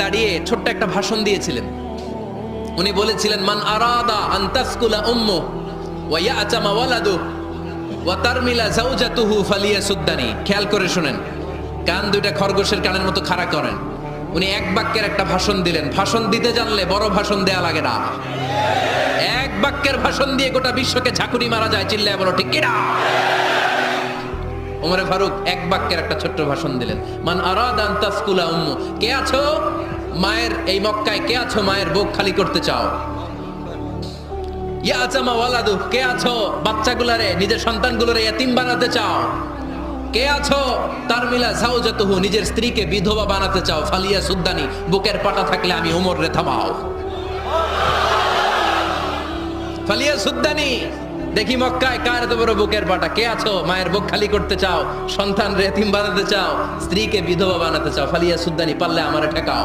দাঁড়িয়ে ছোট্ট একটা ভাষণ দিয়েছিলেন। উনি বলেছিলেন, মান আরাদা আন্তাসকুলা উম্মু ওয়া ইয়াতামা ওয়ালাদু ওয়া তারমিলা জাওজাতুহু ফালিয়াসুদ্দানি। খেয়াল করে শুনেন, কান দুইটা খরগোশের কানের মতো খাড়া করেন। উনি এক বাক্যের একটা ভাষণ দিলেন। ভাষণ দিতে জানলে বড় ভাষণ দেয়া লাগে না। এক বাক্যের ভাষণ দিয়ে গোটা বিশ্বকে ঝাঁকুনি মারা যায়, চিল্লায় বলো, ঠিক কিনা ওমরে ফারুক এক বাক্যের একটা ছোট্ট ভাষণ দিলেন। মান আরাদান তাসকুলা উম্মু। কে আছো? মায়ের এই মক্কায় কে আছো? মায়ের বুক খালি করতে চাও। ইয়া আচামা ওয়ালাদু, কে আছো? বাচ্চাগুলারে, নিজের সন্তানগুলোরে এতিম বানাতে চাও। কে আছো? তার মিলা জাওজাতুহু নিজের স্ত্রীকে বিধবা বানাতে চাও। ফালিয়া সুদ্দানি, বুকের পাটা থাকলে আমি ওমর রে থামাও। ফালিয়া সুদ্দানি, দেখি মক্কায় কার এত বড় বুকের পাটা? কে আছো? মায়ের বুক খালি করতে চাও? সন্তান রেতিম বানাতে চাও? স্ত্রীকে বিধবা বানাতে চাও? ফালিয়া সুদ্দানি, পারলে আমারে ঠেকাও।